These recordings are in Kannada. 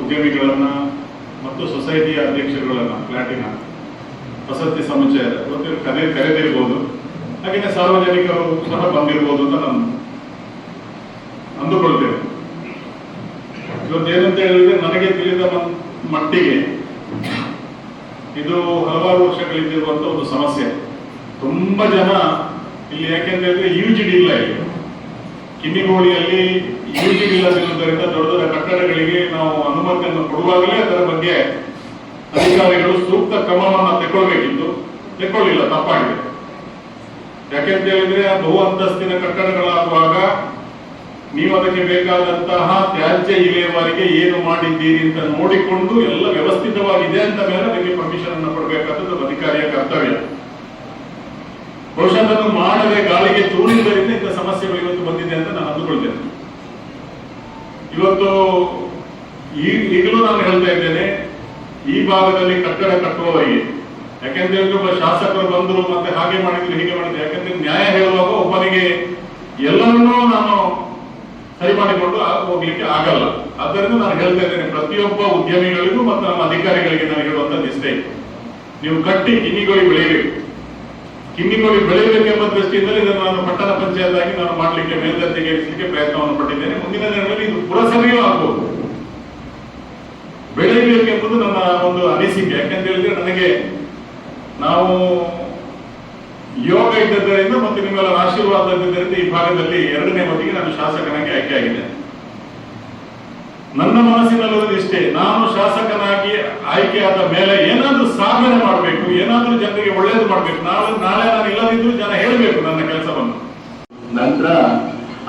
ಉದ್ಯಮಿಗಳನ್ನ ಮತ್ತು ಸೊಸೈಟಿಯ ಅಧ್ಯಕ್ಷರುಗಳನ್ನ, ಪ್ಲಾಟಿನ ವಸತಿ ಸಮುಚ್ಚಯ ಇವತ್ತು ಕರೆ, ಕರೆದಿರ್ಬೋದು. ಹಾಗೆಯೇ ಸಾರ್ವಜನಿಕರು ಸಹ ಬಂದಿರ್ಬೋದು ಅಂತ ನಾನು ಅಂದುಕೊಳ್ತೇನೆ. ಇವತ್ತೇನಂತ ಹೇಳಿದ್ರೆ ನನಗೆ ತಿಳಿದ ಮಟ್ಟಿಗೆ ಇದು ಹಲವಾರು ವರ್ಷಗಳಿಂದಿರುವಂತ ಒಂದು ಸಮಸ್ಯೆ. ತುಂಬಾ ಜನ ಇಲ್ಲಿ ಯಾಕೆಂದ್ರೆ ಯು ಜಿ ಡಿ ಇಲ್ಲ ಇಲ್ಲಿ. ಜಿ ಇಲ್ಲದಿರುವುದರಿಂದ ದೊಡ್ಡ ದೊಡ್ಡ ಕಟ್ಟಡಗಳಿಗೆ ನಾವು ಅನುಮತಿಯನ್ನು ಕೊಡುವಾಗಲೇ ಅದರ ಬಗ್ಗೆ ಅಧಿಕಾರಿಗಳು ಸೂಕ್ತ ಕ್ರಮವನ್ನು ತೆಗೊಳ್ಬೇಕಿತ್ತು ತೆಗೊಳ್ಳಿಲ್ಲ ತಪ್ಪಾಗಿದೆ. ಯಾಕೆಂತ ಹೇಳಿದ್ರೆ, ಬಹು ಅಂತಸ್ತಿನ ಕಟ್ಟಡಗಳಾಗುವಾಗ ನೀವು ಅದಕ್ಕೆ ಬೇಕಾದಂತಹ ತ್ಯಾಜ್ಯ ಇಲೆಯವರೆಗೆ ಏನು ಮಾಡಿದ್ದೀರಿ ಅಂತ ನೋಡಿಕೊಂಡು ಎಲ್ಲ ವ್ಯವಸ್ಥಿತವಾಗಿದೆ ಅಂತ ಮೇಲೆ ಅದಕ್ಕೆ ಪರ್ಮಿಷನ್ ಅನ್ನು ಕೊಡಬೇಕಾದ ಅಧಿಕಾರಿಯ ಕರ್ತವ್ಯ. ಬಹುಶಃ ಅದನ್ನು ಮಾಡದೆ ಗಾಳಿಗೆ ತೂರಿದ್ದರಿಂದ ಇಂಥ ಸಮಸ್ಯೆಗಳು ಇವತ್ತು ಬಂದಿದೆ ಅಂತ ನಾನು ಅಂದುಕೊಳ್ತೇನೆ. ಇವತ್ತು ಈಗಲೂ ನಾನು ಹೇಳ್ತಾ ಇದ್ದೇನೆ, ಈ ಭಾಗದಲ್ಲಿ ಕಟ್ಟಡ ಕಟ್ಟುವವರಿಗೆ ಯಾಕೆಂತ ಹೇಳಿದ್ರೆ ಒಬ್ಬ ಶಾಸಕರು ಬಂದರು ಮತ್ತೆ ಹಾಗೆ ಮಾಡಿದ್ರು, ಹೀಗೆ ಮಾಡಿದ್ರು. ಯಾಕಂದ್ರೆ ನ್ಯಾಯ ಹೇಳುವಾಗ ಒಬ್ಬನಿಗೆ ಎಲ್ಲರನ್ನೂ ನಾನು ಸರಿ ಮಾಡಿಕೊಂಡು ಹೋಗ್ಲಿಕ್ಕೆ ಆಗಲ್ಲ. ಆದ್ದರಿಂದ ನಾನು ಹೇಳ್ತಾ ಇದ್ದೇನೆ, ಪ್ರತಿಯೊಬ್ಬ ಉದ್ಯಮಿಗಳಿಗೂ ಮತ್ತು ನಮ್ಮ ಅಧಿಕಾರಿಗಳಿಗೆ ನಾನು ಹೇಳುವಂತ ನಿಷ್ಠೆ. ನೀವು ಕಟ್ಟಿ ಕಿನ್ನಿಗೋಳಿ ಬೆಳೆಯಬೇಕು. ಕಿನ್ನಿಗೋಳಿ ಬೆಳೆಯಬೇಕೆಂಬ ದೃಷ್ಟಿಯಿಂದಲೇ ಇದನ್ನು ನಾನು ಪಟ್ಟಣ ಪಂಚಾಯತ್ ಆಗಿ ನಾನು ಮಾಡಲಿಕ್ಕೆ ಮೇಲ್ದರ್ಜೆಗೆ ಇರಿಸಲಿಕ್ಕೆ ಪ್ರಯತ್ನವನ್ನು ಪಟ್ಟಿದ್ದೇನೆ. ಮುಂದಿನ ದಿನಗಳಲ್ಲಿ ಇದು ಪುರಸಭೆಯೂ ಆಗ್ಬೋದು. ಬೆಳೆಯಬೇಕೆಂಬುದು ನನ್ನ ಒಂದು ಅನಿಸಿಕೆ. ಯಾಕಂತ ಹೇಳಿದ್ರೆ ನನಗೆ ನಾವು ಯೋಗ ಇದ್ದದ್ದರಿಂದ ಮತ್ತು ನಿಮ್ಮೆಲ್ಲರ ಆಶೀರ್ವಾದ ಇದ್ದದ್ದರಿಂದ ಈ ಭಾಗದಲ್ಲಿ ಎರಡನೇ ಮಟ್ಟಿಗೆ ನಾನು ಶಾಸಕನಾಗಿ ಆಯ್ಕೆಯಾಗಿದ್ದೇನೆ. ನನ್ನ ಮನಸ್ಸಿನಲ್ಲಿ ಇಷ್ಟೇ. ನಾನು ಶಾಸಕನಾಗಿ ಆಯ್ಕೆ ಆದ ಮೇಲೆ ಏನಾದ್ರೂ ಸಾಧನೆ ಮಾಡಬೇಕು, ಏನಾದ್ರೂ ಜನರಿಗೆ ಒಳ್ಳೇದು ಮಾಡಬೇಕು, ನಾಳೆ ನಾಳೆ ನಾನು ಇಲ್ಲದಿದ್ರು ಜನ ಹೇಳಬೇಕು ನನ್ನ ಕೆಲಸವನ್ನು. ನಂತರ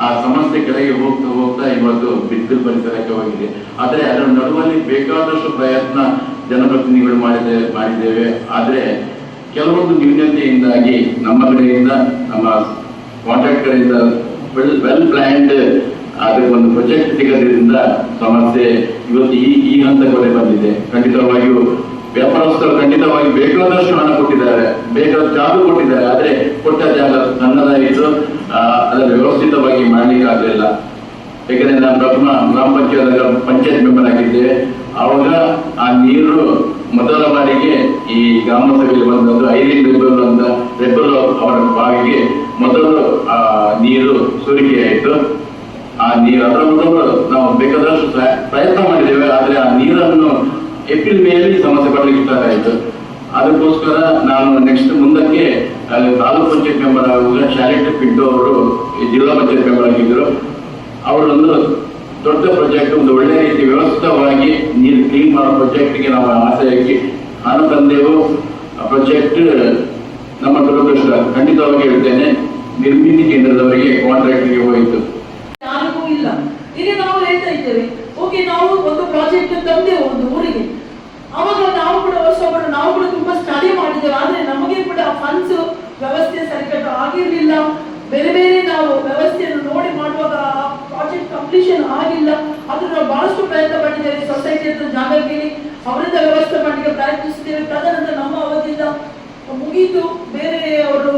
ಆ ಸಮಸ್ಯೆ ಕೆಳಗೆ ಹೋಗ್ತಾ ಹೋಗ್ತಾ ಇವತ್ತು ಬಿಸಿಲು ಪರಿಸರಕ್ಕೆ ಹೋಗಿದೆ. ಆದ್ರೆ ಅದರ ನಡುವಲ್ಲಿ ಬೇಕಾದಷ್ಟು ಪ್ರಯತ್ನ ಜನಪ್ರತಿನಿಧಿಗಳು ಮಾಡಿದೆ ಮಾಡಿದ್ದೇವೆ. ಆದ್ರೆ ಕೆಲವೊಂದು ನ್ಯೂನತೆಯಿಂದಾಗಿ ನಮ್ಮ ಕಡೆಯಿಂದ, ನಮ್ಮ ಕಾಂಟ್ರಾಕ್ಟ್ ಕಡೆಯಿಂದ ವೆಲ್ ಪ್ಲಾನ್ಡ್ ಅದಕ್ಕೆ ಒಂದು ಪ್ರೊಜೆಕ್ಟ್ ಸಿಗದ್ರಿಂದ ಸಮಸ್ಯೆ ಇವತ್ತು ಈ ಈ ಹಂತಕ್ಕೆ ಬಂದಿದೆ. ಖಂಡಿತವಾಗಿಯೂ ವ್ಯಾಪಾರಸ್ಥರು ಖಂಡಿತವಾಗಿ ಬೇಕಾದಷ್ಟು ಹಣ ಕೊಟ್ಟಿದ್ದಾರೆ. ಬೇಕಾದ ಜಾಗ ಕೊಟ್ಟಿದ್ದಾರೆ. ಆದ್ರೆ ಕೊಟ್ಟ ಜಾಗ ಸಣ್ಣದಾಯಿತು ಅದನ್ನು ವ್ಯವಸ್ಥಿತವಾಗಿ ಮಾಡ್ಲಿಕ್ಕೆ ಆಗಲಿಲ್ಲ ನಾನು ಪ್ರಥಮ ಗ್ರಾಮ ಪಂಚಾಯತ್ ಪಂಚಾಯತ್ ಮೆಂಬರ್ ಆಗಿದ್ದೆ. ಆವಾಗ ಆ ನೀರು ಮೊದಲ ಬಾರಿಗೆ ಈ ಗ್ರಾಮ ಸಭೆಯಲ್ಲಿ ಬಂದದ್ದು ಐರಿನ್ ರೆಬಲ್ ಅಂತ ರೆಬಲ್ ಅವರ ಬಾವಿಗೆ ಮೊದಲು, ಆ, ನೀರು ಸೋರಿಕೆಯಾಯಿತು. ಆ ನೀರು ಅದರ ನಾವು ಬೇಕಾದಷ್ಟು ಪ್ರ- ಪ್ರಯತ್ನ ಮಾಡಿದ್ದೇವೆ, ಆದ್ರೆ ಆ ನೀರನ್ನು ಏಪ್ರಿಲ್ ಮೇಯಲ್ಲಿ ಸಮಸ್ಯೆ ಪಡಲಿಕ್ಕೆ ಸ್ಟಾರ್ಟ್ ಆಯಿತು. ಅದಕ್ಕೋಸ್ಕರ ನಾನು ನೆಕ್ಸ್ಟ್ ಮುಂದಕ್ಕೆ, ಅಲ್ಲಿ ತಾಲೂಕು ಪಂಚಾಯತ್ ಮೆಂಬರ್ ಆಗುವಾಗ ಶಾಲೆಟ್ ಪಿಡ್ಡು ಅವರು ಜಿಲ್ಲಾ ಪಂಚಾಯತ್ ಮೆಂಬರ್ ಆಗಿದ್ದರು. ಅವರೊಂದು ದೊಡ್ಡ ಪ್ರಾಜೆಕ್ಟ್ ಒಂದು ಒಳ್ಳೆ ರೀತಿ ವ್ಯವಸ್ಥಿತವಾಗಿ ನೀರು ಕ್ಲೀನ್ ಮಾಡೋ ಪ್ರಾಜೆಕ್ಟ್ಗೆ ನಾವು ಆಸೆ ಹಾಕಿ ಹಣ ತಂದೆವು ಪ್ರಾಜೆಕ್ಟ್ ನಮ್ಮ ದುರದೃಷ್ಟ, ಖಂಡಿತವಾಗಿ ಹೇಳ್ತೇನೆ, ನಿರ್ಮಿತಿ ಕೇಂದ್ರದವರಿಗೆ ಕಾಂಟ್ರಾಕ್ಟ್ಗೆ ಹೋಯಿತು ಯಾರಿಗೂ ಇಲ್ಲ ಈಗ ನಾವು ಹೇಳ್ತಾ ಇದ್ದೇವೆ ಓಕೆ ನಾವು ಒಂದು ಪ್ರಾಜೆಕ್ಟ್ ತಂದೆವು ಒಂದು ಊರಿಗೆ ಅವಾಗ ನಾವು ಕೂಡ ವರ್ಷ ಕೂಡ ನಾವು ಕೂಡ ತುಂಬಾ ಸ್ಟಡಿ ಮಾಡಿದ್ದೇವೆ ಆದ್ರೆ ನಮಗೆ ಕೂಡ ಫಂಡ್ಸ್ ವ್ಯವಸ್ಥೆ ಸರಿಕಟ್ಟು ಆಗಿರ್ಲಿಲ್ಲ ಬೇರೆ ಬೇರೆ ನಾವು ವ್ಯವಸ್ಥೆಯನ್ನು ನೋಡಿ ಮಾಡುವಾಗ ಆ ಪ್ರಾಜೆಕ್ಟ್ ಕಂಪ್ಲೀಷನ್ ಆಗಿಲ್ಲ ಆದ್ರೂ ನಾವು ಬಹಳಷ್ಟು ಪ್ರಯತ್ನ ಪಟ್ಟಿದ್ದೇವೆ ಜಾಗಕ್ಕೆ ಅವರಿಂದ ವ್ಯವಸ್ಥೆ ಮಾಡಲಿಕ್ಕೆ ಪ್ರಯತ್ನಿಸುತ್ತೇವೆ. ತದನಂತರ ನಮ್ಮ ಅವಧಿಯಿಂದ ಮುಗಿದು ಬೇರೆ ಅವರು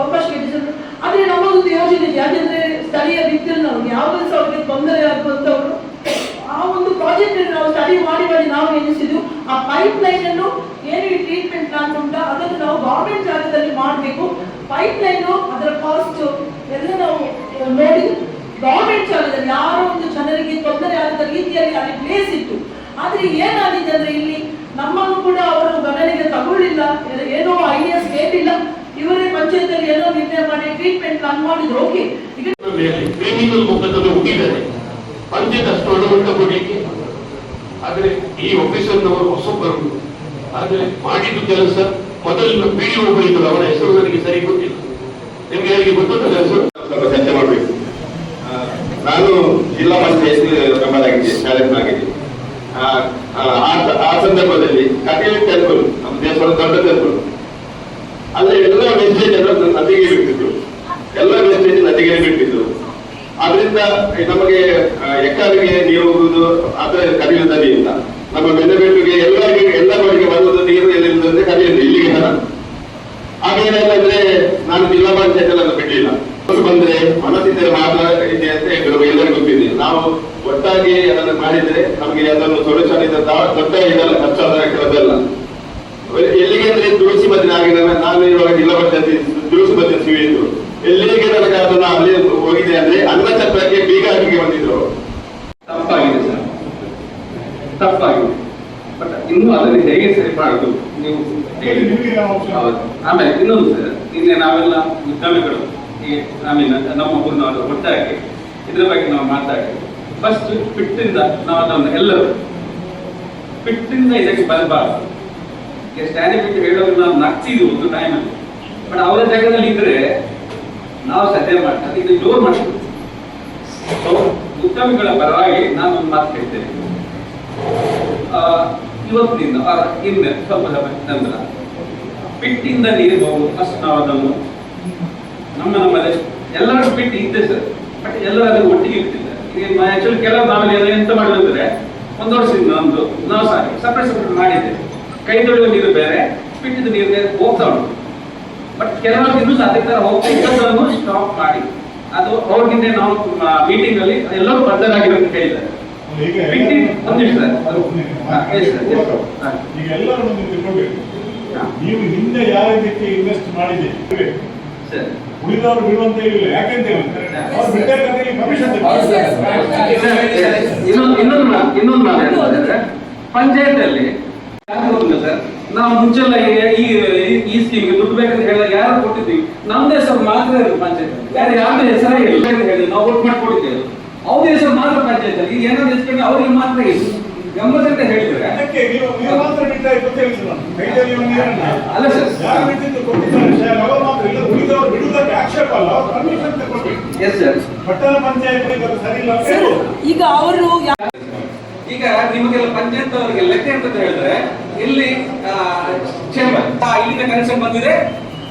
ಅವಕಾಶ ಕೇಳಿದ್ರು ಆದ್ರೆ ನಮ್ಮದೊಂದು ಯೋಜನೆ ಇದೆ. ಯಾಕೆಂದ್ರೆ ಸ್ಥಳೀಯ ನಮಗೆ ಯಾವುದೇ ಸಹ ಅವರಿಗೆ ತೊಂದರೆ ಆಗುವಂತವರು ಆ ಒಂದು ಪ್ರಾಜೆಕ್ಟ್ ನಾವು ಸ್ಟಡಿ ಮಾಡಿ ಮಾಡಿ ನಾವು ಎನಿಸಿದ್ವು ಆ ಪೈಪ್ ಲೈನ್ ಅನ್ನು ಏನೇ ಟ್ರೀಟ್ಮೆಂಟ್ ಪ್ಲಾನ್ ಉಂಟಾ, ಅದನ್ನು ನಾವು ಗವರ್ಮೆಂಟ್ ಜಾಗದಲ್ಲಿ ಮಾಡಬೇಕು. ಪೈಪ್ ಲೈನ್ ಅದರ ಕಾಸ್ಟ್ ಎಲ್ಲ ನಾವು ನೋಡಿ ಗವರ್ಮೆಂಟ್ ಜಾಗದಲ್ಲಿ ಯಾರೋ ರೀತಿಯಲ್ಲಿ ಅಲ್ಲಿ ಪ್ಲೇಸ್ ಇತ್ತು. ಆದ್ರೆ ಏನಾಗಿದೆ ಅಂದ್ರೆ ಇಲ್ಲಿ ನಮ್ಮನ್ನು ಕೂಡ ಅವರು ಗಣನೆಗೆ ತಗೊಳ್ಳಿಲ್ಲ. ಏನೋ ಐಡಿಯಾಸ್ ಕೇಳಿಲ್ಲ ಇವರೇ ಪಂಚಾಯತಲ್ಲಿ ಏನೋ ನಿರ್ಣಯ ಮಾಡಿ ಟ್ರೀಟ್ಮೆಂಟ್ ಪ್ಲಾನ್ ಮಾಡಿದ್ರು. ಓಕೆ ಈಗ ಮುಖದಲ್ಲಿ ಹುಟ್ಟಿದ್ದಾರೆ. ಪಂಚಾಯತ್ ಅಷ್ಟು ಒಳಮಟ್ಟ ಕೊಡ್ಲಿಕ್ಕೆ. ಆದ್ರೆ ಈ ಆಫೀಸರ್ನವರು ಹೊಸಬ್ಬರು ಆದ್ರೆ ಮಾಡಿದ್ದು ಕೆಲಸ ಮೊದಲಿನ ಪಿಡಿಒ ಬೈದರು ಅವರ ಹೆಸರು ನನಗೆ ಸರಿ ಗೊತ್ತಿಲ್ಲ. ನಿಮ್ಗೆ ಯಾರಿಗೆ ಗೊತ್ತಿಲ್ಲ ಹೆಸರು? ಸ್ವಲ್ಪ ಚರ್ಚೆ ಮಾಡಬೇಕು. ನಾನು ಜಿಲ್ಲಾ ಪಂಚಾಯತ್ ಮೆಂಬರ್ ಆಗಿದ್ದೆ ಶಾಲೆಟ್ ಆಗಿದ್ದೆ ಆ, ಆ, ಆ- ಆ ಸಂದರ್ಭದಲ್ಲಿ ಕಟೀಲ್ ಟೆಂಪಲ್ ದೊಡ್ಡ ಟೆಂಪಲ್ ಅಲ್ಲಿ ಎಲ್ಲ ಮೆಸೇಜ್ ಎಲ್ಲ ನದಿಗೆ ಬಿಟ್ಟಿದ್ರು ಎಲ್ಲ ಮೆಸೇಜ್ ನದಿಗೆ ಬಿಟ್ಟಿದ್ರು ಅದರಿಂದ ನಮಗೆ ಎಕ್ಕಾರಿಗೆ ನೀರು ಹೋಗುವುದು ಆದ್ರೆ ಕಟೀಲ್ ನದಿಯಿಂದ ನಮ್ಮ ಬೆನ್ನೆಬೆಟ್ಟುಗೆ ಎಲ್ಲ ಎಲ್ಲ ಕಡೆಗೆ ಬರುವುದು ನೀರು ಎಲ್ಲಿಂದ ಕಟೀಲ್ ಇಲ್ಲಿಗೆ ಹಣ ಹಾಗೇನಾದ್ರೆ ನಾನು ಜಿಲ್ಲಾ ಪಂಚಾಯತ್ ಎಲ್ಲ ಬಿಟ್ಟಿಲ್ಲ ಅವ್ರು ಬಂದ್ರೆ ಮನಸ್ಸಿದ್ದರೆ ಮಾತ್ರ ಇದೆ ಅಂತ ಹೇಳಿದ್ರು ಎಲ್ಲರಿಗೂ ಗೊತ್ತಿದೆ ನಾವು ಒಟ್ಟಾಗಿ ಅದನ್ನು ಮಾಡಿದ್ರೆ ನಮಗೆ ಅದನ್ನು ಸೊಲ್ಯೂಷನ್ ಇದೆ ದಾ- ದೊಡ್ಡ ಇದೆಲ್ಲ ಖರ್ಚಾದ ಕೆಲವೆಲ್ಲ ಎಲ್ಲಿಗೆ ಅಂದ್ರೆ ತುಳಸಿ ಬದಿನ ಆಗಿ ನನ್ನ- ನಾನು ಇವಾಗ ಜಿಲ್ಲಾ ಪಂಚಾಯತಿ ತುಳಸಿ ಬದಿನ ಶಿವಿ ಇದ್ರು ಎಲ್ಲಿಗೆ ನನಗೆ ಅದನ್ನ ಅಲ್ಲಿ ಹೋಗಿದೆ ಅಂದ್ರೆ ಅನ್ನ ಚಕ್ರಕ್ಕೆ ಬೀಗ ಹಾಕಿ ಬಂದಿದ್ರು. ತಪ್ಪಾಗಿದೆ ಸರ್. ತಪ್ಪಾಗಿದೆ. ಬಟ್ ಇನ್ನು ಅದನ್ನು ಹೇಗೆ ಸರಿ ಮಾಡುದು? ನೀವು ಆಮೇಲೆ ಇನ್ನೊಂದು ಸರ್, ನಿನ್ನೆ ನಾವೆಲ್ಲ ಉದ್ಯಮಿಗಳು, ಈ ಮೀನ್ ನಮ್ಮ ಊರಿನವರು ಒಟ್ಟಾಗಿ, ಇದ್ರ ಬಗ್ಗೆ ನಾವು ಮಾತಾಡಿ. ಫಸ್ಟ್ ಫಿಟ್ಟಿಂದ ನಾವು ಅದನ್ನು ಎಲ್ಲರೂ ಫಿಟ್ಟಿಂದ ಇದಕ್ಕೆ ಬರಬಾರ್ದು. ಈಗ ಸ್ಟ್ಯಾಂಡಿಂಗ್ ಬಿಟ್ಟು ಹೇಳೋರು ನಾವು ನಗ್ತಿದ್ವಿ ಒಂದು ಟೈಮಲ್ಲಿ ಬಟ್ ಅವರ ಜಾಗದಲ್ಲಿ ಇದ್ರೆ ನಾವು ಸದ್ಯ ಮಾಡ್ತಾರೆ. ಇದು ಜೋರ್ ಮಾಡ್ತೀವಿ ಸೊ ಉದ್ಯಮಿಗಳ ಪರವಾಗಿ ನಾನು ಒಂದು ಮಾತು ಹೇಳ್ತೇನೆ. ಇವತ್ತಿನಿಂದ ಇನ್ನು ಸ್ವಲ್ಪ ನಂತರ, ಪಿಟ್ಟಿಂದ ನೀರು ಹೋಗುದು ಫಸ್ಟ್ ನಾವು ಅದನ್ನು ನಮ್ಮ ನಮ್ಮಲ್ಲಿ ಎಲ್ಲರೂ ಪಿಟ್ ಇದ್ದೆ ಸರ್. ಬಟ್ ಎಲ್ಲರೂ ಒಟ್ಟಿಗೆ ಇಟ್ಟಿದ್ದಾರೆ ಆಕ್ಚುಲಿ ಕೆಲವು ನಾವೆಲ್ಲ ಎಂತ ಮಾಡಿದ್ರೆ ಒಂದು ವರ್ಷದಿಂದ ನಮ್ದು ನಾವು ಸಾರಿ ಸಪ್ರೇಟ್ ಸಪ್ರೇಟ್ ಮಾಡಿದ್ದೇವೆ. ಕೈ ತೊಳೆಯುವ ನೀರು ಬೇರೆ, ಪಿಟ್ಟಿದ ನೀರು ಬೇರೆ ಹೋಗ್ತಾ ಉಂಟು. ಬಟ್ ಕೆಲವರು ಇನ್ನೂ ಸಾಧ್ಯ ಅದೇ ತರ ಹೋಗ್ತಾ ಇದ್ದದನ್ನು ಸ್ಟಾಪ್ ಮಾಡಿ. ಅದು ಅವ್ರಿಗಿಂತ ನಾವು ಮೀಟಿಂಗ್ ಅಲ್ಲಿ ಎಲ್ಲರೂ ಬದ್ಧರಾಗಿರೋದು ಹೇಳಿದ್ದಾರೆ. ಈಗ ಬಿಟ್ಟಿ ಸರ್. ಅದು ಒಂದು ನಿಮಿಷ. ಹಾ, ಹೇಳಿ ಸರ್, ಹೇಳಿ. ಹಾ. ಈಗ ಎಲ್ಲರೂ ಒಂದು ತಿಳ್ಕೊಬೇಕು. ಹಾ. ನೀವು ಹಿಂದೆ ಯಾವ ರೀತಿ ಇನ್ವೆಸ್ಟ್ ಮಾಡಿದ್ದೀರಿ? ಸರಿ. ಉಳಿದವರು ಬಿಡುವಂತ ಇಲ್ಲ. ಯಾಕೆಂತ ಇನ್ನೊಂದು ಇನ್ನೊಂದು ಮಾತು ಇನ್ನೊಂದು ಮಾತು ಏನಂತಂದ್ರೆ ಪಂಚಾಯತ್ ಅಲ್ಲಿ ಸರ್? ನಾವು ಮುಂಚೆಲ್ಲ ಈ- ಈ ಈ ಸ್ಕೀಮ್ಗೆ ದುಡ್ಡು ಬೇಕಂತ ಹೇಳಿದಾಗ ಯಾರು ಕೊಟ್ಟಿದ್ವಿ? ನಮ್ದು ಹೆಸರು ಮಾತ್ರ ಇರೋದು ಪಂಚಾಯತ್ ಯಾರು ಯಾರ್ದು ಹೆಸರೇ ಇಲ್ಲ. ಅಂತ ಹೇಳಿ? ನಾವು ಒಟ್ಟು ಮಾಡ್ಕೊಟ್ಟಿದ್ದೇವೆ. ಅವ್ರ ಹೆಸರು ಮಾತ್ರ ಪಂಚಾಯತ್ ಅಲ್ಲಿ ಏನಾದ್ರು ಹೆಸರು ಅವ್ರಿಗೆ ಮಾತ್ರ ಇಲ್ಲ ಬಿಟ್ಟಾಯ್ತು ಅಂತ ಹೇಳಿದ್ರು. ಅಲ್ಲ ಸರ್. ಯಾರು ಎಸ್ ಸರ್ ಪಟ್ಟಣ ಪಂಚಾಯತ್ ಸರಿ ಇಲ್ಲ. ಈಗ ಅವರು ಈಗ ನಿಮಗೆಲ್ಲ ಪಂಚಾಯತ್ ಅವರಿಗೆ ಲೆಕ್ಕ ಅಂತ ಹೇಳಿದ್ರೆ ಇಲ್ಲಿ ಚೇರ್ಮನ್ ಇಲ್ಲಿಂದ ಕನೆಕ್ಷನ್ ಬಂದಿದೆ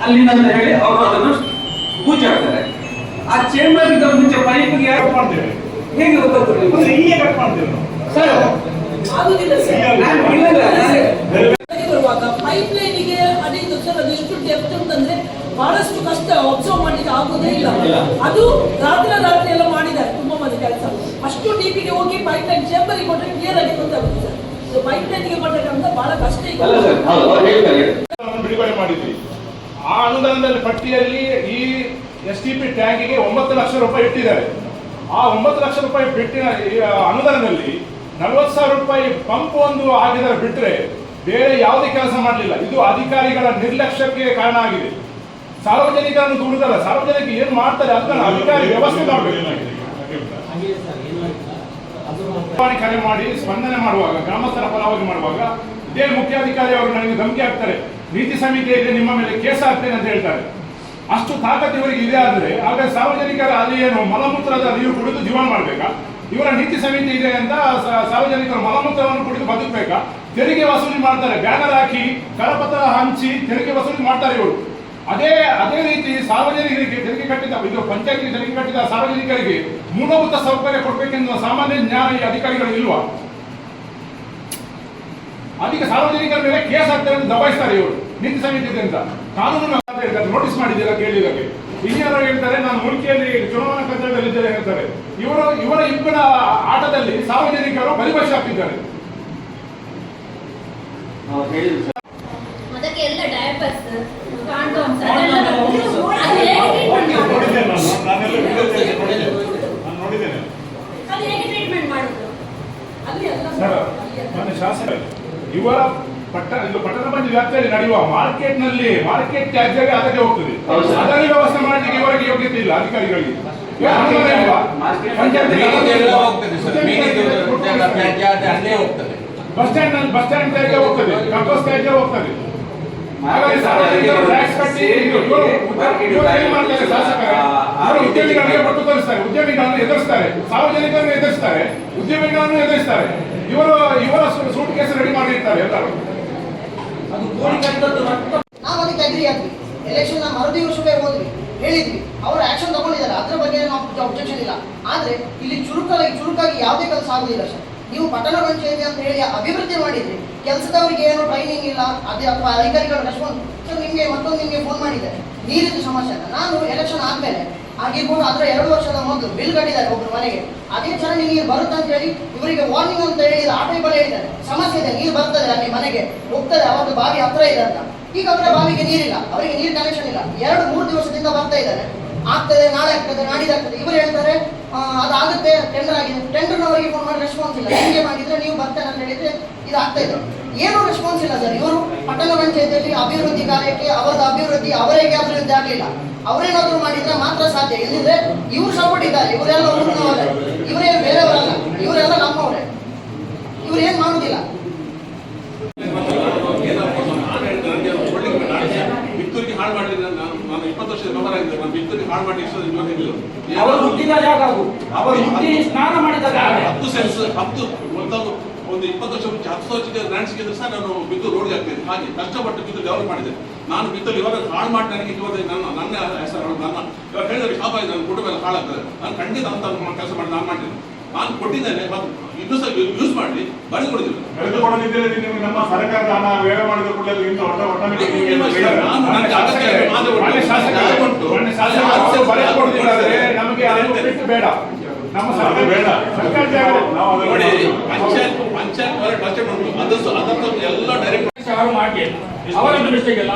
ಅಲ್ಲಿಂದ ಅಂತ ಹೇಳಿ ಅವರು ಅದನ್ನು ಆ ಚೇರ್ಮನ್ ಇದ್ದ ಮುಂಚೆ ಪೈಪ್ಗೆ ಕಟ್ ಯಾರು ಮಾಡ್ತೇವೆ ಹೇಗೆ ಗೊತ್ತಾಗ್ತದೆ ಅಂದ್ರೆ ನಿಮ್ಗೆ? ಹೀಗೆ ಕಟ್ ಮಾಡ್ತೇವೆ ಸರ್ ಆಗುದಿಲ್ಲ ಸರ್. ನಾನು ಇಲ್ಲ ನಾನು- ಬೇರೆ ಮನೆಗೆ ಬರುವಾಗ ಪೈಪ್ ಲೈನಿಗೆ ಸರ್ ಡೆಪ್ತ್ ಅಂತಂದ್ರೆ ಬಹಳಷ್ಟು ಕಷ್ಟ ಅಬ್ಸರ್ವ್ ಮಾಡಲಿಕ್ಕೆ ಆಗೋದೇ ಇಲ್ಲ. ಅದು ರಾತ್ರಿ ರಾತ್ರಿ ಎಲ್ಲ ಮಾಡಿದ್ದಾರೆ ತುಂಬಾ ಮಂದಿ. ಅಷ್ಟು ಡೀಪಿಗೆ ಹೋಗಿ ಪೈಪ್ ಲೈನ್ ಚೇಂಬರ್ ಕೊಟ್ಟರೆ ಕ್ಲಿಯರ್ ಆಗಿ ಗೊತ್ತಾಗುತ್ತೆ ಸರ್. ಸೊ ಪೈಪ್ ಲೈನ್ಗೆ ಕೊಟ್ಟರೆ ಬಹಳ ಕಷ್ಟ ಇದೆ ಅಲ್ಲ ಸರ್ ಹೌದು ಹೇಳ್ತಾರೆ ಅನುದಾನವನ್ನು ಬಿಡುಗಡೆ ಮಾಡಿದ್ವಿ. ಆ ಅನುದಾನದಲ್ಲಿ ಪಟ್ಟಿಯಲ್ಲಿ ಈ ಎಸ್ ಟಿ ಪಿ ಟ್ಯಾಂಕಿಗೆ ಒಂಬತ್ತು ಲಕ್ಷ ರೂಪಾಯಿ ಇಟ್ಟಿದ್ದಾರೆ. ಆ ಒಂಬತ್ತು ಲಕ್ಷ ರೂಪಾಯಿ ಬಿಟ್ಟಿನ ಅನುದಾನದಲ್ಲಿ ನಲವತ್ತು ಸಾವಿರ ರೂಪಾಯಿ ಪಂಪ್ ಒಂದು ಆಗಿದ್ದಾರೆ ಬಿಟ್ಟರೆ ಬೇರೆ ಯಾವುದೇ ಕೆಲಸ ಮಾಡಲಿಲ್ಲ. ಇದು ಅಧಿಕಾರಿಗಳ ನಿರ್ಲಕ್ಷ್ಯಕ್ಕೆ ಕಾರಣ ಆಗಿದೆ. ಸಾರ್ವಜನಿಕರನ್ನು ದುಡಿದಲ್ಲ ಸಾರ್ವಜನಿಕ ಏನು ಮಾಡ್ತಾರೆ ಅದನ್ನ ಅಧಿಕಾರಿ ವ್ಯವಸ್ಥೆ ಮಾಡಬೇಕು. ಕರೆ ಮಾಡಿ ಸ್ಪಂದನೆ ಮಾಡುವಾಗ, ಗ್ರಾಮಸ್ಥರ ಪರವಾಗಿ ಮಾಡುವಾಗ, ಇದೇ ಮುಖ್ಯಾಧಿಕಾರಿ ಅವರು ನನಗೆ ಧಮಕಿ ಹಾಕ್ತಾರೆ. ನೀತಿ ಸಮಿತಿ ಇದೆ ನಿಮ್ಮ ಮೇಲೆ ಕೇಸ್ ಹಾಕ್ತೇನೆ ಅಂತ ಹೇಳ್ತಾರೆ. ಅಷ್ಟು ತಾಕತ್ ಇವರಿಗೆ ಇದೆ ಆದ್ರೆ, ಆಗ ಸಾರ್ವಜನಿಕರ ಅಲ್ಲಿ ಏನು ಮಲಮೂತ್ರದ ನೀರು ಕುಡಿದು ಜೀವನ ಮಾಡ್ಬೇಕಾ? ಇವರ ನೀತಿ ಸಮಿತಿ ಇದೆ ಅಂತ ಸಾರ್ವಜನಿಕರು ಮಲಮೂತ್ರವನ್ನು ಕುಡಿದು ಬದುಕಬೇಕಾ? ತೆರಿಗೆ ವಸೂಲಿ ಮಾಡ್ತಾರೆ, ಬ್ಯಾನರ್ ಹಾಕಿ, ಕರಪತ್ರ ಹಂಚಿ ತೆರಿಗೆ ವಸೂಲಿ ಮಾಡ್ತಾರೆ ಇವರು. ಅದೇ ಅದೇ ರೀತಿ ಸಾರ್ವಜನಿಕರಿಗೆ ತೆರಿಗೆ ಕಟ್ಟಿದ ಇದು ಪಂಚಾಯತ್ಗೆ ತೆರಿಗೆ ಕಟ್ಟಿದ ಸಾರ್ವಜನಿಕರಿಗೆ ಮೂಲಭೂತ ಸೌಕರ್ಯ ಕೊಡಬೇಕೆಂದು ಸಾಮಾನ್ಯ ಜ್ಞಾನ ಈ ಅಧಿಕಾರಿಗಳು ಇಲ್ವಾ? ಅದಕ್ಕೆ ಸಾರ್ವಜನಿಕರ ಮೇಲೆ ಕೇಸ್ ಆಗ್ತಾರೆ ಅಂತ ದಬಾಯಿಸ್ತಾರೆ ಇವರು. ನೀತಿ ಅಂತ. ಕಾನೂನು ಹೇಳ್ತಾರೆ ನೋಟಿಸ್ ಮಾಡಿದ್ದೀರಾ ಕೇಳಿದಕ್ಕೆ ಇನ್ಯಾರು ಹೇಳ್ತಾರೆ ನಾನು ಮುಲ್ಕಿಯಲ್ಲಿ ಚುನಾವಣಾ ಕಚೇರಿಯಲ್ಲಿ ಇದ್ದೇನೆ ಹೇಳ್ತಾರೆ. ಇವರು ಇವರ ಇಬ್ಬರ ಆಟದಲ್ಲಿ ಸಾರ್ವಜನಿಕರು ಬಲಿಪಶು ಆಗ್ತಿದ್ದಾರೆ ಅವ್ರು ಹೇಳಿದ್ರು ಸರ್. ಅದಕ್ಕೆ ಎಲ್ಲ ಡಯಪರ್ಸ್ ಕಾಂಡೋಮ್ಸ್ ಅದೆಲ್ಲ ಅದು ಹೇಗೆ ಟ್ರೀಟ್ಮೆಂಟ್ ನೋಡಿದ್ದೇನೆ ಮಾಡೋದು ನಾನು ನಾನೆಲ್ಲ ವಿಡಿಯೋದಲ್ಲಿ ನೋಡಿದ್ದೇನೆ ನಾನು ನೋಡಿದ್ದೇನೆ ಅದು ಹೇಗೆ ಟ್ರೀಟ್ಮೆಂಟ್ ಮಾಡೋದು ಅಲ್ಲಿ ಎಲ್ಲ ಸರ್ ನನ್ನ ಶಾಸಕ ಇವರ ಪಟ್ಟ ಇದು ಪಟ್ಟಣ ಪಂಚಾಯತ್ ವ್ಯಾಪ್ತಿಯಲ್ಲಿ ನಡೆಯುವ ಮಾರ್ಕೆಟ್ನಲ್ಲಿ ಮಾರ್ಕೆಟ್ ತ್ಯಾಜ್ಯವೇ ಅದಕ್ಕೆ ಹೋಗ್ತದೆ ಅದರ ವ್ಯವಸ್ಥೆ ಮಾಡಲಿಕ್ಕೆ ಇವರಿಗೆ ಯೋಗ್ಯತೆ ಇಲ್ಲ ಅಧಿಕಾರಿಗಳಿಗೆ. ಬಸ್ ಸ್ಟ್ಯಾಂಡ್ನಲ್ಲಿ ಬಸ್ ಸ್ಟ್ಯಾಂಡ್ ತ್ಯಾಜ್ಯ ಹೋಗ್ತದೆ. ಕಂಪೋಸ್ ತ್ಯಾಜ್ಯ ಹೋಗ್ತದೆ. ಉದ್ಯಮಿಗಳಿಗೆ ಪಟ್ಟು ತೋರಿಸ್ತಾರೆ ಉದ್ಯಮಿಗಳನ್ನು ಎದುರಿಸ್ತಾರೆ ಸಾರ್ವಜನಿಕರನ್ನು ಎದುರಿಸ್ತಾರೆ ಉದ್ಯಮಿಗಳನ್ನು ಎದುರಿಸ್ತಾರೆ ಇವರು ಇವರ ಸೂಟ್ ಕೇಸ್ ರೆಡಿ ಮಾಡಿರ್ತಾರೆ ಎಲ್ಲರೂ ನಾವು ಅದಕ್ಕೆ ಅಗ್ರಿ ಆದ್ವಿ ಎಲೆಕ್ಷನ್ ಮರು ದಿವಸವೇ ಹೋದ್ವಿ ಹೇಳಿದ್ವಿ ಅವರು ಆಕ್ಷನ್ ತಗೊಂಡಿದ್ದಾರೆ ಅದ್ರ ಬಗ್ಗೆ ನಾವು ಅಬ್ಜೆಕ್ಷನ್ ಇಲ್ಲ ಆದ್ರೆ ಇಲ್ಲಿ ಚುರುಕಾಗಿ ಚುರುಕಾಗಿ ಯಾವುದೇ ಕೆಲಸ ಆಗುದಿಲ್ಲ ಸರ್ ನೀವು ಪಟ್ಟಣ ಪಂಚಾಯತಿ ಅಂತ ಹೇಳಿ ಅಭಿವೃದ್ಧಿ ಮಾಡಿದ್ರಿ ಕೆಲಸದವರಿಗೆ ಏನು ಟ್ರೈನಿಂಗ್ ಇಲ್ಲ, ಅದೇ ಅಥವಾ ಅಧಿಕಾರಿಗಳು ರೆಸ್ಪಾನ್ಸ್ ಸೊ ನಿಮಗೆ ಮತ್ತೊಂದು ನಿಮಗೆ ಫೋನ್ ಮಾಡಿದೆ ನೀರಿನ ಸಮಸ್ಯೆ ಅಂತ ನಾನು ಎಲೆಕ್ಷನ್ ಆದ್ಮೇಲೆ ಆಗಿರ್ಬೋದು ಅದರ ಎರಡು ವರ್ಷದ ಮೊದಲು ಬಿಲ್ ಕಟ್ಟಿದ್ದಾರೆ ಒಬ್ಬರು ಮನೆಗೆ. ಅದೇ ಥರ ನೀರು ಬರುತ್ತೆ ಅಂತ ಹೇಳಿ ಇವರಿಗೆ ವಾರ್ನಿಂಗ್ ಅಂತ ಹೇಳಿ ಆ ಟೈಪಲ್ಲಿ ಹೇಳಿದ್ದಾರೆ ಸಮಸ್ಯೆ ಇದೆ, ನೀರು ಬರ್ತದೆ ಅಲ್ಲಿ ಮನೆಗೆ. ಹೋಗ್ತದೆ ಅವತ್ತು ಬಾವಿ ಹತ್ರ ಇದೆ ಅಂತ. ಈಗ ಅವರ ಬಾವಿಗೆ ನೀರಿಲ್ಲ, ಅವರಿಗೆ ನೀರು ಕನೆಕ್ಷನ್ ಇಲ್ಲ. ಎರಡು, ಮೂರು ದಿವಸದಿಂದ ಬರ್ತಾ ಇದ್ದಾರೆ. ಆಗ್ತದೆ, ನಾಳೆ ಆಗ್ತದೆ ನಾಡಿದಾಗ್ತದೆ ಇವರು ಹೇಳ್ತಾರೆ ಅದಾಗುತ್ತೆ ಟೆಂಡರ್ ಆಗಿದೆ. ಟೆಂಡರ್ನವರಿಗೆ ಫೋನ್ ಮಾಡಿ ರೆಸ್ಪಾನ್ಸ್ ಇಲ್ಲ. ಹಿಂಗೆ ಮಾಡಿದ್ರೆ ನೀವು ಬರ್ತೇನೆ ಅಂತ ಹೇಳಿದ್ರೆ ಇದು ಆಗ್ತಾ ಇದೆ. ಏನೂ ರೆಸ್ಪಾನ್ಸ್ ಇಲ್ಲ ಸರ್. ಇವರು ಪಟ್ಟಣ ಪಂಚಾಯತಿಯಲ್ಲಿ ಅಭಿವೃದ್ಧಿ ಕಾರ್ಯಕ್ಕೆ ಅವರದ ಅಭಿವೃದ್ಧಿ ಅವರಿಗೆ ಅಭಿವೃದ್ಧಿ ಆಗಲಿಲ್ಲ. ಅವರೇನಾದ್ರೂ ಮಾಡಿದ್ರೆ ಮಾತ್ರ ಸಾಧ್ಯ. ಇಲ್ಲಿದ್ರೆ ಇವ್ರು ಸಪೋರ್ಟ್ ಇದ್ದಾರೆ. ಇವರೆಲ್ಲ ಊರಿನವರೇ ಇವರೇ ಬೇರೆಯವರಲ್ಲ. ಇವರೆಲ್ಲ ನಮ್ಮವರೇ. ಇವ್ರು ಏನ್ ಮಾಡುದಿಲ್ಲ. ಹಾಳು ಮಾಡಿದ್ರೆ ನಾನು ಇಪ್ಪತ್ತು ವರ್ಷದ ನಾನು ಹಾಳು ಮಾಡಿ ಅವರು ಹುಟ್ಟಿದ ಜಾಗ ಅದು ಅವರು ಹುಟ್ಟಿ ಸ್ನಾನ ಮಾಡಿದ ಜಾಗ ಹತ್ತು ಸೆನ್ಸ್ ಹತ್ತು ಒಂದೊಂದು ಒಂದು ಇಪ್ಪತ್ತು ವರ್ಷ ಮುಂಚೆ ಹತ್ತು ವರ್ಷಕ್ಕೆ ಗ್ರಾಂಡ್ ಸಿಕ್ಕಿದ್ರೆ ಸಹ ನಾನು ಬಿದ್ದು ರೋಡ್ಗೆ ಆಗ್ತೇನೆ ಹಾಗೆ ಕಷ್ಟಪಟ್ಟು ಬಿದ್ದು ಡೆವಲಪ್ ಮಾಡಿದೆ ನಾನು ಬಿದ್ದು ಇವಾಗ ಹಾಳು ಮಾಡಿ ನನಗೆ ಇವಾಗ ನನ್ನ ನನ್ನ ಹೆಸರು ನನ್ನ ಇವಾಗ ಹೇಳಿದ್ರೆ ಶಾಪ ಇದೆ ನನ್ನ ಕುಟುಂಬ ಎಲ್ಲ ಹಾಳಾಗ್ತದೆ ನಾನು ಖಂಡಿತ ಅಂತ ಕೆಲಸ ಮಾಡಿ ನಾನು ಮಾಡಿದ್ದೀನಿ ನಾನು ಕೊಟ್ಟಿದ್ದೇನೆ ಮತ್ತು ಇನ್ನೂ ಸಹ ಯೂಸ್ ಮಾಡಿ ಬರೆದು ಕೊಡಿದ್ದೀನಿ ಕಳೆದುಕೊಳ್ಳದಿದ್ದರೆ ನಿಮಗೆ ನಮ್ಮ ಸರ್ಕಾರದ ಹಣ ವ್ಯಯ ಮಾಡಿದ ಕೂಡಲೇ ಇಂಥ ಒಟ್ಟ ಆಟೋಮೆಟಿಕ್ ಬೇಡ. ನಮ್ಮ ಸರ್ಕಾರ ಬೇಡ. ಸರ್ಕಾರ ಜಾಗ ನಾವು ನೋಡಿ ಪಂಚಾಯತ್ ಪಂಚಾಯತ್ ಬಜೆಟ್ ಉಂಟು ಅದನ್ನು ಅದನ್ನು ಎಲ್ಲ ಡೈರೆಕ್ಟ್ ಯಾರು ಮಾಡಿ ಅವರ ದೃಷ್ಟಿಗೆಲ್ಲ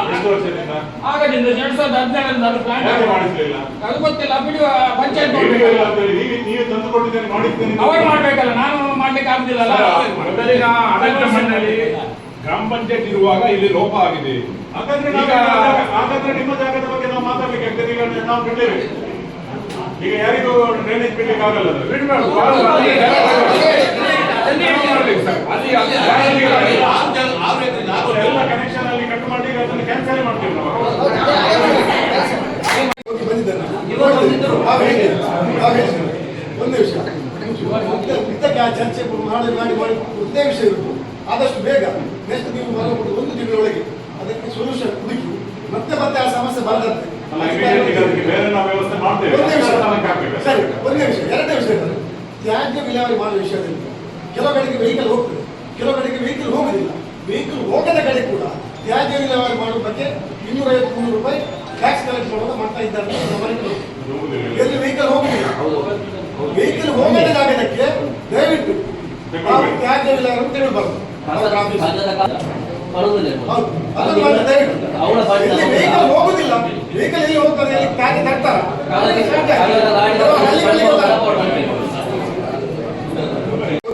ಇಲ್ಲ ಆಗದಿಂದ ಎರಡ್ ಸಾವಿರದ ಹದಿನೇಳರಿಂದ ಅದು ಪ್ಲಾನ್ ಮಾಡಿಸ್ಲಿಲ್ಲ? ಅದು ಗೊತ್ತಿಲ್ಲ. ಬಿಡಿ ಪಂಚಾಯತ್ ನೀವೇ ನೀವೇ ತಂದು ಕೊಟ್ಟಿದ್ದೇನೆ ಮಾಡಿದ್ದೇನೆ ಅವರು ಮಾಡ್ಬೇಕಲ್ಲ. ನಾನು ಮಾಡ್ಲಿಕ್ಕೆ ಆಗುದಿಲ್ಲಲ್ಲ ಮೊದಲಿನ ಆಡಳಿತ ಮಂಡಳಿ ಗ್ರಾಮ ಪಂಚಾಯತ್ ಇರುವಾಗ ಇಲ್ಲಿ ಲೋಪ ಆಗಿದೆ. ಹಾಗಾದ್ರೆ ಹಾಗಾದ್ರೆ ನಿಮ್ಮ ಜಾಗದ ಬಗ್ಗೆ ನಾವು ಮಾತಾಡ್ಲಿಕ್ಕೆ ಈಗ ನಾವು ಬಿಡ್ಲೇಬೇಕು ಈಗ ಯಾರಿಗೂ ಡ್ರೈನೇಜ್ ಬಿಡ್ಲಿಕ್ಕೆ ಆಗಲ್ಲ ಎಲ್ಲ ಕನೆಕ್ಷನ್ ಅಲ್ಲಿ ಕಟ್ ಮಾಡಿ ಅದನ್ನು ಕ್ಯಾನ್ಸಲ್ ಮಾಡ್ತೀವಿ ನಾವು ಒಂದೇ ವಿಷಯ ಇದ್ದಕ್ಕೆ ಆ ಚರ್ಚೆ ಮಾಡಿ ಮಾಡಿ ಮಾಡಿ ಒಂದೇ ವಿಷಯ ಇರುತ್ತೆ ಆದಷ್ಟು ಬೇಗ ನೆಕ್ಸ್ಟ್ ನೀವು ಬರಬಹುದು ಒಂದು ತಿಂಗಳೊಳಗೆ ಅದಕ್ಕೆ ಸೊಲ್ಯೂಷನ್ ಹುಡುಕಿ ಮತ್ತೆ ಮತ್ತೆ ಆ ಸಮಸ್ಯೆ ಬರದಂತೆ ಅಲ್ಲ immediately ಅದಕ್ಕೆ ಬೇರೆ ನಾವು ವ್ಯವಸ್ಥೆ ಮಾಡ್ತೇವೆ. ಒಂದೇ ವಿಷಯ ಸ್ಥಾನಕ್ಕೆ ಸರಿ ಒಂದೇ ವಿಷಯ ಎರಡನೇ ವಿಷಯ ಇದ್ದಾರೆ ತ್ಯಾಜ್ಯ ವಿಲೇವಾರಿ ಮಾಡುವ ವಿಷಯದಲ್ಲಿ ಕೆಲವು ಕಡೆಗೆ ವೆಹಿಕಲ್ ಹೋಗ್ತದೆ. ಕೆಲವು ಕಡೆಗೆ ವೆಹಿಕಲ್ ಹೋಗುದಿಲ್ಲ. ವೆಹಿಕಲ್ ಹೋಗದ ಕಡೆ ಕೂಡ ತ್ಯಾಜ್ಯ ವಿಲೇವಾರಿ ಮಾಡುವ ಬಗ್ಗೆ ಇನ್ನೂರೈವತ್ತು ಮುನ್ನೂರು ರೂಪಾಯಿ ಟ್ಯಾಕ್ಸ್ ಕಲೆಕ್ಟ್ ಮಾಡುವಾಗ ಮಾಡ್ತಾ ಇದ್ದಾರೆ. ಎಲ್ಲಿ ವೆಹಿಕಲ್ ಹೋಗುದಿಲ್ಲ? ವೆಹಿಕಲ್ ಹೋಗದ ಜಾಗದಕ್ಕೆ ದಯವಿಟ್ಟು ತ್ಯಾಜ್ಯ ವಿಲೇವಾರಿ ಅಂತ ಅವ್ರ ಹೋಗುದಿಲ್ಲ. ವೆಹಿಕಲ್ ಎಲ್ಲಿ ಹೋಗ್ತದೆ ಅಲ್ಲಿ ತರ್ತಾರ